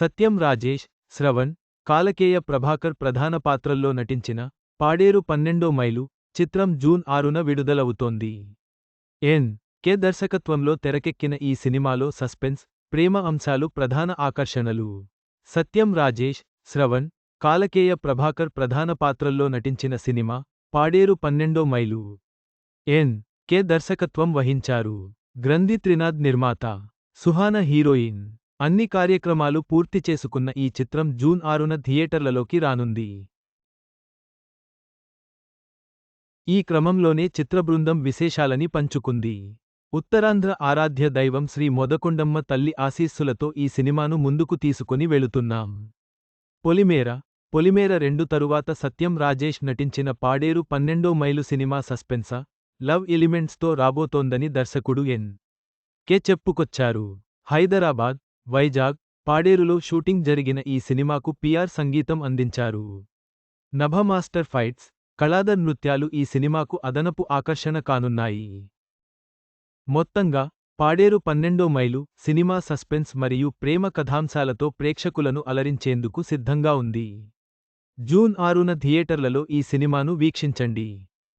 సత్యం రాజేష్ శ్రవణ్ కాలకేయ ప్రభాకర్ ప్రధాన పాత్రల్లో నటించిన పాడేరు పన్నెండో మైలు చిత్రం జూన్ ఆరున విడుదలవుతోంది. ఎన్. కె. దర్శకత్వంలో తెరకెక్కిన ఈ సినిమాలో సస్పెన్స్ ప్రేమ అంశాలు ప్రధాన ఆకర్షణలు. సత్యం రాజేష్ శ్రవణ్ కాలకేయ ప్రభాకర్ ప్రధాన పాత్రల్లో నటించిన సినిమా పాడేరు పన్నెండో మైలు. ఎన్. కె. దర్శకత్వం వహించారు. గ్రంథి త్రినాథ్ నిర్మాత. సుహాన హీరోయిన్. అన్ని కార్యక్రమాలు పూర్తి చేసుకున్న ఈ చిత్రం జూన్ ఆరున థియేటర్లలోకి రానుంది. ఈ క్రమంలోనే చిత్రబృందం విశేషాలని పంచుకుంది. ఉత్తరాంధ్ర ఆరాధ్య దైవం శ్రీ మొదకొండమ్మ తల్లి ఆశీస్సులతో ఈ సినిమాను ముందుకు తీసుకుని వెళుతున్నాం. పొలిమేర పొలిమేర రెండు తరువాత సత్యం రాజేష్ నటించిన పాడేరు పన్నెండో మైలు సినిమా సస్పెన్స లవ్ ఎలిమెంట్స్తో రాబోతోందని దర్శకుడు ఎన్. కె. చెప్పుకొచ్చారు. హైదరాబాద్ వైజాగ్ పాడేరులో షూటింగ్ జరిగిన ఈ సినిమాకు పిఆర్ సంగీతం అందించారు. నభ మాస్టర్ ఫైట్స్ కళాదర్ నృత్యాలు ఈ సినిమాకు అదనపు ఆకర్షణ కానున్నాయి. మొత్తంగా పాడేరు పన్నెండో మైలు సినిమా సస్పెన్స్ మరియు ప్రేమ కథాంశాలతో ప్రేక్షకులను అలరించేందుకు సిద్ధంగా ఉంది. జూన్ ఆరున థియేటర్లలో ఈ సినిమాను వీక్షించండి.